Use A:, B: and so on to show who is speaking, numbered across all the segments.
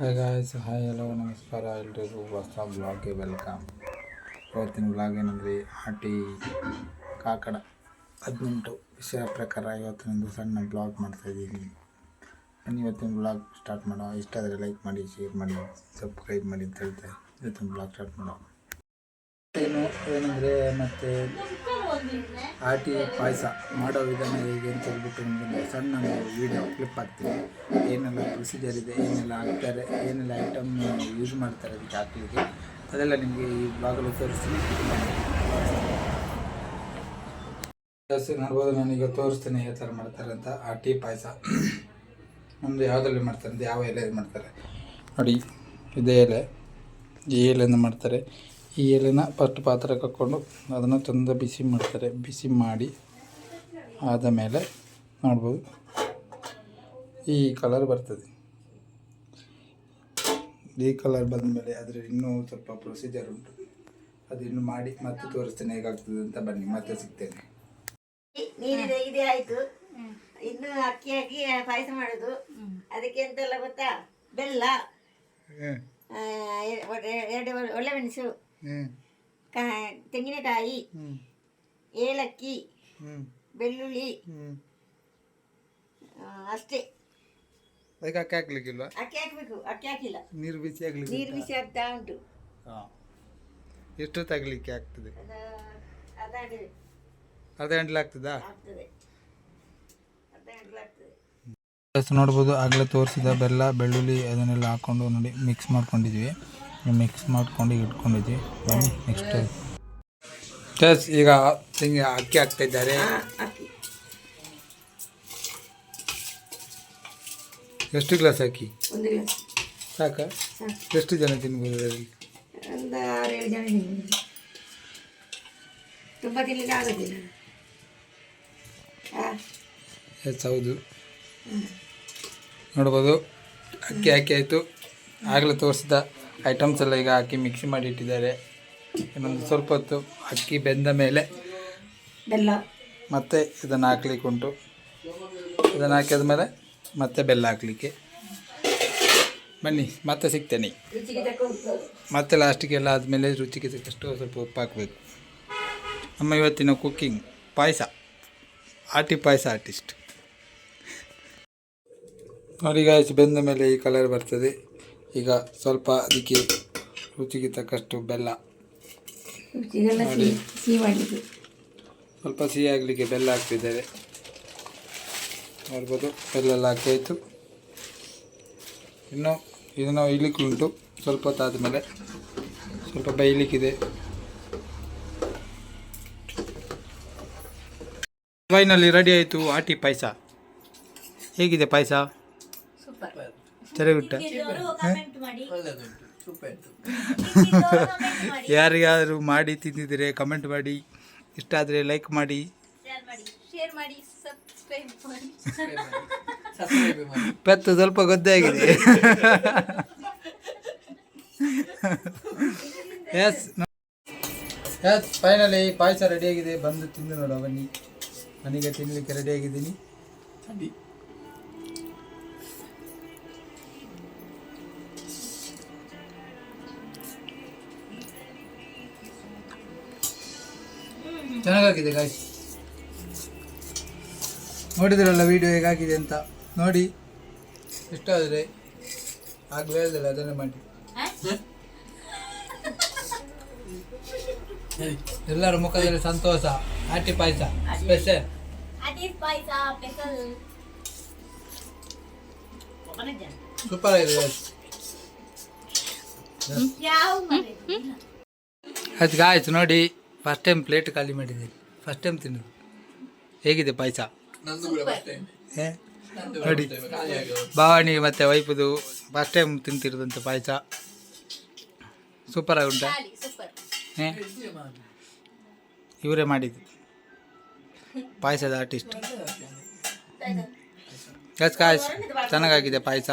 A: Hi guys hi hello ನಮಸ್ಕಾರ. ಎಲ್ರಿಗೂ ಹೊಸ ಬ್ಲಾಗ್ಗೆ ವೆಲ್ಕಮ್ ಇವತ್ತಿನ ಬ್ಲಾಗ್ ಏನಂದರೆ ಆಟಿ ಕಾಕಡ ಹದಿನೆಂಟು ವಿಷಯ ಪ್ರಕಾರ ಇವತ್ತಿನೊಂದು ಸಣ್ಣ ಬ್ಲಾಗ್ ಮಾಡ್ತಾಯಿದ್ದೀನಿ ನಾನು ಇವತ್ತಿನ ಬ್ಲಾಗ್ ಸ್ಟಾರ್ಟ್ ಮಾಡೋ ಇಷ್ಟ ಆದರೆ ಲೈಕ್ ಮಾಡಿ ಶೇರ್ ಮಾಡಿ ಸಬ್ಸ್ಕ್ರೈಬ್ ಮಾಡಿ ಅಂತ ಹೇಳ್ತಾರೆ ಇವತ್ತಿನ ಬ್ಲಾಗ್ ಸ್ಟಾರ್ಟ್ ಮಾಡೋ ಏನು, ಏನಂದರೆ ಮತ್ತು ಆಟಿ ಪಾಯಸ ಮಾಡೋ ವಿಧಾನ ಹೇಗೆ ಅಂತ ಹೇಳ್ಬಿಟ್ಟು ನಿಮಗೆ ಸಣ್ಣ ವೀಡಿಯೋ ಕ್ಲಿಪ್ ಹಾಕ್ತೀನಿ. ಏನೆಲ್ಲ ಪ್ರೊಸೀಜರ್ ಇದೆ, ಏನೆಲ್ಲ ಹಾಕ್ತಾರೆ, ಏನೆಲ್ಲ ಐಟಮ್ ಯೂಸ್ ಮಾಡ್ತಾರೆ ಅದಕ್ಕೆ ಹಾಕ್ಲಿಕ್ಕೆ. ಅದೆಲ್ಲ ನಿಮಗೆ ಈ ಬ್ಲಾಗಲ್ಲಿ ತೋರಿಸ್ತೀನಿ. ನೋಡ್ಬೋದು ನಾನೀಗ ತೋರಿಸ್ತೀನಿ ಯಾವ ಥರ ಮಾಡ್ತಾರೆ ಅಂತ. ಆ ಟೀ ಪಾಯಸ. ನಮ್ಮದು ಯಾವುದ್ರಲ್ಲಿ ಮಾಡ್ತಾರೆ ಯಾವ ಎಲೆಯಲ್ಲಿ ಮಾಡ್ತಾರೆ. ನೋಡಿ, ಇದೇ ಎಲೆ, ಈ ಎಲೆಯಿಂದ ಮಾಡ್ತಾರೆ. ಈ ಎಲೆನ ಫಸ್ಟ್ ಪಾತ್ರೆಗೆ ಹಾಕ್ಕೊಂಡು ಅದನ್ನು ಚಂದ ಬಿಸಿ ಮಾಡ್ತಾರೆ. ಬಿಸಿ ಮಾಡಿ ಆದ ಮೇಲೆ ನೋಡ್ಬೋದು. ಈ ಕಲರ್ ಬರ್ತದೆ. ಈ ಕಲರ್ ಬಂದ ಮೇಲೆ ಅದರ ಇನ್ನೂ ಸ್ವಲ್ಪ ಪ್ರೊಸೀಜರ್ ಉಂಟು. ಅದಿನ್ನು ಮಾಡಿ ಮತ್ತೆ ತೋರಿಸ್ತೇನೆ ಹೇಗಾಗ್ತದೆ ಅಂತ ಬನ್ನಿ ಮತ್ತೆ ಸಿಗ್ತೇನೆ.
B: ನೀರಿದೆ ಇದೇ ಆಯ್ತು. ಇನ್ನು ಅಕ್ಕಿ ಹಾಕಿ ಪಾಯಸ ಮಾಡುದು. ಅದಕ್ಕೆ ಎಂತೆಲ್ಲ ಗೊತ್ತಾ? ಬೆಲ್ಲ. ಎರಡು ಒಳ್ಳೆ- ಒಳ್ಳೆ ಮೆಣಸು. ತೆಂಗಿನಕಾಯಿ ಏಲಕ್ಕಿ ಬೆಳ್ಳುಳ್ಳಿ ಅಷ್ಟೇ.
A: ಅದಕ್ಕೆ ಅಕ್ಕಿ ಹಾಕ್ಲಿಕ್ಕಿಲ್ವಾ?
B: ಅಕ್ಕಿ ಹಾಕ್ಬೇಕು ಅಕ್ಕಿ ಹಾಕಿಲ್ಲ.
A: ನೀರು ಬಿಸಿ ಆಗ್ಲಿಕ್ಕೆ
B: ನೀರು ಬಿಸಿ ಆಗ್ತಾ ಉಂಟು.
A: ಎಷ್ಟು ತಗಲಿಕ್ಕೆ ಆಗ್ತದೆ?
B: ಅದು ಅದಾಡಿ
A: ಅರ್ಧ ಗಂಟೆ ಆಗ್ತದಾ?
B: ಆಗ್ತದೆ. ಅರ್ಧ ಗಂಟೆ ಆಗ್ತದೆ.
A: ನೋಡ್ಬೋದು ಆಗಲೇ ತೋರಿಸಿದ ಬೆಲ್ಲ ಬೆಳ್ಳುಳ್ಳಿ ಅದನ್ನೆಲ್ಲ ಹಾಕ್ಕೊಂಡು ನೋಡಿ ಮಿಕ್ಸ್ ಮಾಡ್ಕೊಂಡಿದ್ವಿ ಮಿಕ್ಸ್ ಮಾಡ್ಕೊಂಡು ಇಟ್ಕೊಂಡಿದ್ವಿ. ಬನ್ನಿ ನೆಕ್ಸ್ಟ್ ಟೆಸ್ ಈಗ ತಿಂಗೆ ಅಕ್ಕಿ ಹಾಕ್ತಾ ಇದ್ದಾರೆ.
B: ಆ,
A: ಎಷ್ಟು ಗ್ಲಾಸ್ ಅಕ್ಕಿ?
B: ಒಂದು ಗ್ಲಾಸ್
A: ಸಾಕ? ಎಷ್ಟು ಜನ ತಿನ್ಬೋದು ಅದರಲ್ಲಿ
B: ತುಂಬ ಆಗೋದಿಲ್ಲ.
A: ಎಸ್ ಹೌದು. ನೋಡ್ಬೋದು. ಅಕ್ಕಿ ಹಾಕಿ ಆಯಿತು. ಆಗಲೇ ತೋರಿಸಿದ ಐಟಮ್ಸ್ ಎಲ್ಲ ಈಗ ಹಾಕಿ ಮಿಕ್ಸಿ ಮಾಡಿ ಇಟ್ಟಿದ್ದಾರೆ ಇನ್ನೊಂದು ಸ್ವಲ್ಪ ಹೊತ್ತು ಅಕ್ಕಿ ಬೆಂದ ಮೇಲೆ
B: ಬೆಲ್ಲ.
A: ಮತ್ತೆ ಇದನ್ನು ಹಾಕ್ಲಿಕ್ಕೆ ಉಂಟು. ಇದನ್ನು ಹಾಕಿದ ಮೇಲೆ ಮತ್ತೆ ಬೆಲ್ಲ ಹಾಕಲಿಕ್ಕೆ. ಬನ್ನಿ ಮತ್ತೆ ಸಿಗ್ತೇನೆ. ಮತ್ತೆ ಲಾಸ್ಟಿಗೆ ಎಲ್ಲ ಆದಮೇಲೆ ರುಚಿಗೆ ತಕ್ಕಷ್ಟು ಸ್ವಲ್ಪ ಉಪ್ಪು ಹಾಕಬೇಕು. ನಮ್ಮ ಇವತ್ತಿನ ಕುಕ್ಕಿಂಗ್ ಪಾಯಸ. ಆಟಿ ಪಾಯಸ ಆರ್ಟಿಸ್ಟ್ ನೋಡಿ ಗಾಯ್ಸ್ ಬೆಂದ ಮೇಲೆ ಈ ಕಲರ್ ಬರ್ತದೆ. ಈಗ ಸ್ವಲ್ಪ ಅದಕ್ಕೆ ರುಚಿಗೆ ತಕ್ಕಷ್ಟು ಬೆಲ್ಲ
B: ಮಾಡಿ.
A: ಸ್ವಲ್ಪ ಸಿಹಿ ಆಗಲಿಕ್ಕೆ ಬೆಲ್ಲ ಹಾಕ್ತಿದ್ದೇವೆ. ನೋಡ್ಬೋದು ಬೆಲ್ಲ ಎಲ್ಲ ಹಾಕಿ ಆಯಿತು ಇನ್ನು ನಾವು ಇಲಿಕ್ಕೆ ಉಂಟು. ಸ್ವಲ್ಪ ಹೊತ್ತಾದ ಮೇಲೆ ಸ್ವಲ್ಪ ಬೈಲಿಕ್ಕಿದೆ ಫೈನಲ್ಲಿ ರೆಡಿ ಆಯಿತು ಆಟಿ ಪಾಯಸ. ಹೇಗಿದೆ ಪಾಯಸ?
B: ಸೂಪರ್
A: ಚೆನ್ನಾಗುಂಟ ಯಾರಿಗಾದರೂ ಮಾಡಿ ತಿಂದಿದ್ರೆ ಕಮೆಂಟ್ ಮಾಡಿ ಇಷ್ಟ ಆದರೆ ಲೈಕ್ ಮಾಡಿ.
C: ಶೇರ್ ಮಾಡಿ. ಸಬ್ಸ್ಕ್ರೈಬ್ ಮಾಡಿ
A: ಪೆತ್ತು ಸ್ವಲ್ಪ ಗೊತ್ತೇ ಆಗಿದೆ. ಎಸ್ ಎಸ್ ಫೈನಲಿ ಪಾಯಸ ರೆಡಿಯಾಗಿದೆ ಬಂದು ತಿಂದು ನೋಡುವ ಬನ್ನಿ. ಮನೆಗೆ ತಿನ್ನಲಿಕ್ಕೆ ರೆಡಿಯಾಗಿದ್ದೀನಿ ಚೆನ್ನಾಗಾಗಿದೆ ಗಾಯ್ಸ್ ನೋಡಿದ್ರಲ್ಲ ವಿಡಿಯೋ ಹೇಗಾಗಿದೆ ಅಂತ? ನೋಡಿ. ಇಷ್ಟ ಆದರೆ ಆಗಲೇ ಹೇಳ್ದಲ್ಲ ಅದನ್ನೇ ಮಾಡಿ. ಎಲ್ಲರ ಮುಖದಲ್ಲಿ ಸಂತೋಷ ಆಟಿ ಪಾಯಸ ಸ್ಪೆಷಲ್ ಸೂಪರ್ ಆಗಿದೆ ಅದು ಗಾಯ್ಸ್ ನೋಡಿ. ಫಸ್ಟ್ ಟೈಮ್ ಪ್ಲೇಟ್ ಖಾಲಿ ಮಾಡಿದ್ದೀನಿ. ಫಸ್ಟ್ ಟೈಮ್ ತಿನ್ನೋದು. ಹೇಗಿದೆ ಪಾಯಸ? ಏ? ನೋಡಿ. ಭಾವನಿ ಮತ್ತು ವೈಪದು ಫಸ್ಟ್ ಟೈಮ್ ತಿಂತಿರೋದಂತ ಪಾಯಸ. ಸೂಪರ್ ಆಗುಂಟ?
C: ಸೂಪರ್
A: ಇವರೇ ಮಾಡಿದ್ದು. ಪಾಯಸದ ಆರ್ಟಿಸ್ಟ್ ಎಸ್ ಕಾಯ್ಸ್ ಚೆನ್ನಾಗಾಗಿದೆ payasa.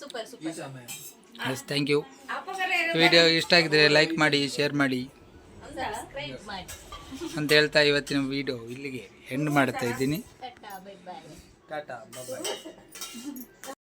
C: Super super
A: yes thank you video ಇಷ್ಟ ಆಗಿದ್ರೆ ಲೈಕ್ ಮಾಡಿ ಶೇರ್ ಮಾಡಿ. ಅಂತ ಹೇಳ್ತಾ ಇವತ್ತಿನ ವಿಡಿಯೋ ಇಲ್ಲಿಗೆ ಎಂಡ್ ಮಾಡ್ತಾ ಇದ್ದೀನಿ. ಟಾಟಾ ಬಾಯ್